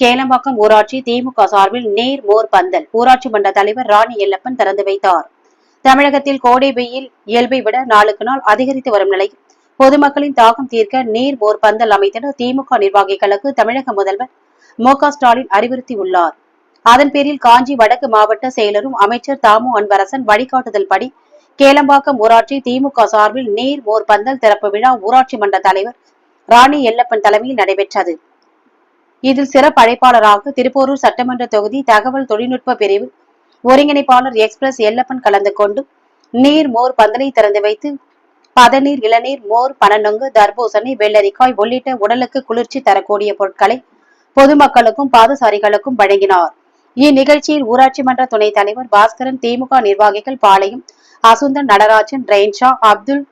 கேளம்பாக்கம் ஊராட்சி திமுக சார்பில் நீர் மோர் பந்தல். ஊராட்சி மன்ற தலைவர் ராணி எல்லப்பன் திறந்து வைத்தார். தமிழகத்தில் கோடை வெயில் இயல்பை விட நாளுக்கு நாள் அதிகரித்து வரும் நிலை. பொதுமக்களின் தாகம் தீர்க்க நீர் மோர் பந்தல் அமைத்திட திமுக நிர்வாகிகளுக்கு தமிழக முதல்வர் மு ஸ்டாலின் அறிவுறுத்தியுள்ளார். அதன் பேரில் காஞ்சி வடக்கு மாவட்ட செயலரும் அமைச்சர் தாமு அன்பரசன் வழிகாட்டுதல் படி கேளம்பாக்கம் ஊராட்சி திமுக சார்பில் நீர் மோர் பந்தல் திறப்பு விழா ஊராட்சி மன்ற தலைவர் ராணி எல்லப்பன் தலைமையில் நடைபெற்றது. இதில் சிறப்பு அழைப்பாளராக திருப்போரூர் சட்டமன்ற தொகுதி தகவல் தொழில்நுட்ப பிரிவு ஒருங்கிணைப்பாளர் எக்ஸ்பிரஸ் எல்லப்பன் கலந்து கொண்டு நீர் மோர் பந்தலை திறந்து வைத்து பதநீர் இளநீர் மோர் பனநொங்கு தர்பூசணி வெள்ளரிக்காய் உள்ளிட்ட உடலுக்கு குளிர்ச்சி தரக்கூடிய பொருட்களை பொதுமக்களுக்கும் பாதசாரிகளுக்கும் வழங்கினார். இந்நிகழ்ச்சியில் ஊராட்சி மன்ற துணைத் தலைவர் பாஸ்கரன் திமுக நிர்வாகிகள் பாளையம் அசுந்தன் நடராஜன் ரெயின்ஷா அப்துல்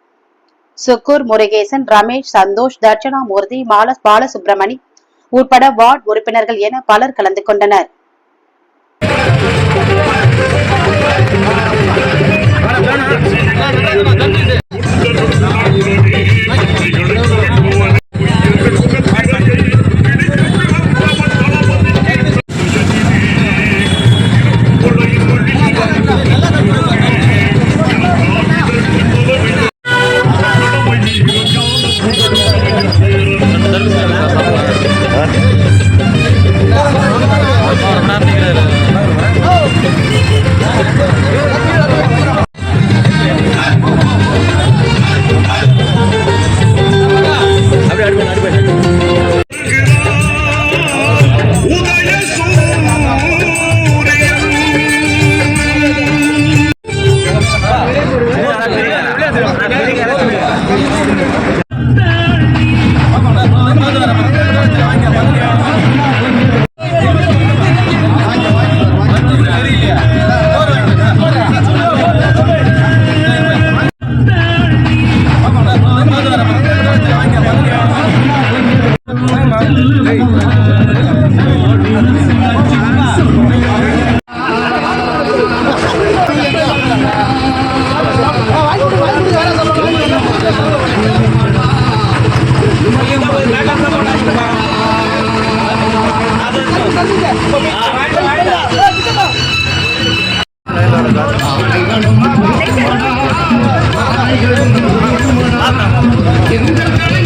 சுக்கூர் முருகேசன் ரமேஷ் சந்தோஷ் தர்ஷனா மூர்த்தி மாலஸ் பாலசுப்ரமணி உட்பட வார்டு உறுப்பினர்கள் என பலர் கலந்து கொண்டனர். உதய எங்கள் கலைஞர்